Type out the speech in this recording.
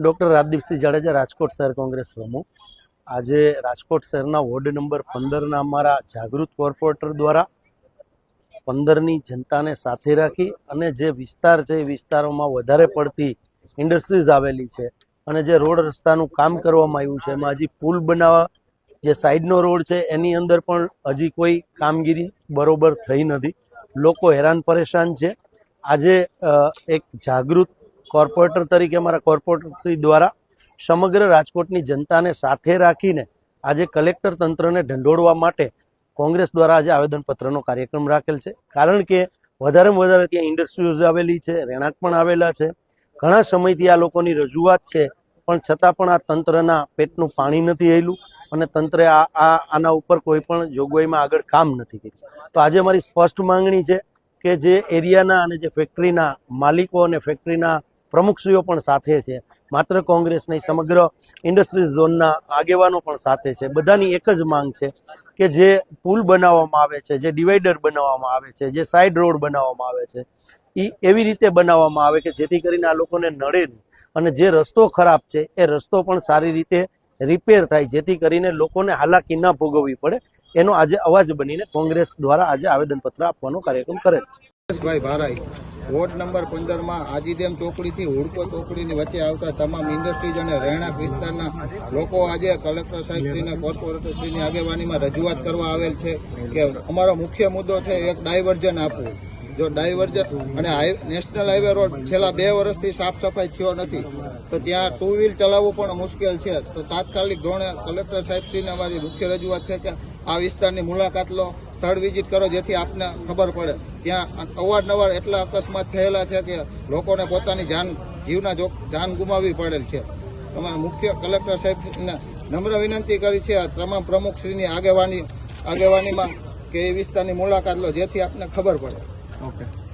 Doctor Rajdeepsinh Jadeja, Rajkot શહેર કોંગ્રેસ પ્રમુખ. આજે રાજકોટ શહેરના વોર્ડ નંબર પંદરના અમારા જાગૃત કોર્પોરેટર દ્વારા પંદરની જનતાને સાથે રાખી અને જે વિસ્તાર છે એ વિસ્તારોમાં વધારે પડતી ઇન્ડસ્ટ્રીઝ આવેલી છે અને જે રોડ રસ્તાનું કામ કરવામાં આવ્યું છે, એમાં હજી પુલ બનાવવા જે સાઈડનો રોડ છે, એની અંદર પણ હજી કોઈ કામગીરી બરોબર થઈ નથી. લોકો હેરાન પરેશાન છે. આજે એક જાગૃત કોર્પોરેટર તરીકે અમારા કોર્પોરેટર શ્રી દ્વારા સમગ્ર રાજકોટની જનતાને સાથે રાખીને આજે કલેક્ટર તંત્રને ઢંઢોળવા માટે કોંગ્રેસ દ્વારા આજે આવેદનપત્રનો કાર્યક્રમ રાખેલ છે. કારણ કે વધારેમાં વધારે ત્યાં ઇન્ડસ્ટ્રીઝ આવેલી છે, રહેણાંક પણ આવેલા છે. ઘણા સમયથી આ લોકોની રજૂઆત છે, પણ છતાં પણ આ તંત્રના પેટનું પાણી નથી હેલું અને તંત્રે આ, આના ઉપર કોઈ પણ જોગવાઈમાં આગળ કામ નથી કર્યું. તો આજે અમારી સ્પષ્ટ માંગણી છે કે જે એરિયાના અને જે ફેક્ટરીના માલિકો અને ફેક્ટરીના પ્રમુખશ્રીઓ પણ સાથે છે. માત્ર કોંગ્રેસ નહીં, સમગ્ર ઇન્ડસ્ટ્રીઝ ઝોનના આગેવાનો પણ સાથે છે. બધાની એક જ માંગ છે કે જે પુલ બનાવવામાં આવે છે, જે ડિવાઈડર બનાવવામાં આવે છે, જે સાઈડ રોડ બનાવવામાં આવે છે એ એવી રીતે બનાવવામાં આવે કે જેથી કરીને આ લોકોને નડે નહીં. અને જે રસ્તો ખરાબ છે, એ રસ્તો પણ સારી રીતે રિપેર થાય, જેથી કરીને લોકોને હાલાકી ન ભોગવવી પડે. એનો આજે અવાજ બનીને કોંગ્રેસ દ્વારા આજે આવેદનપત્ર આપવાનો કાર્યક્રમ કરેલ છે. ભારાઈ વોર્ડ નંબર પંદરમાં આજીડેમ ચોકડીથી હુડકો ચોકડીની વચ્ચે આવતા તમામ ઇન્ડસ્ટ્રીઝ અને રહેણાંક વિસ્તારના લોકો આજે કલેક્ટર સાહેબશ્રીને કોર્પોરેટરશ્રીની આગેવાનીમાં રજૂઆત કરવા આવેલ છે કે અમારો મુખ્ય મુદ્દો છે એક ડાયવર્ઝન આપવું. જો ડાયવર્ઝન અને નેશનલ હાઈવે રોડ છેલ્લા બે વર્ષથી સાફ સફાઈ થયો નથી, તો ત્યાં ટુ વ્હીલ ચલાવવું પણ મુશ્કેલ છે. તો તાત્કાલિક ધોરણે કલેક્ટર સાહેબશ્રીને અમારી મુખ્ય રજૂઆત છે કે આ વિસ્તારની મુલાકાત લો. સ્થળ વિઝિટ કરો જેથી આપને ખબર પડે. ત્યાં અવારનવાર એટલા અકસ્માત થયેલા છે કે લોકોને પોતાની જાન, જીવના જાન ગુમાવવી પડેલ છે. અમારા મુખ્ય કલેક્ટર સાહેબને નમ્ર વિનંતી કરી છે તમામ પ્રમુખશ્રીની આગેવાની, આગેવાનીમાં કે એ વિસ્તારની મુલાકાત લો, જેથી આપને ખબર પડે. ઓકે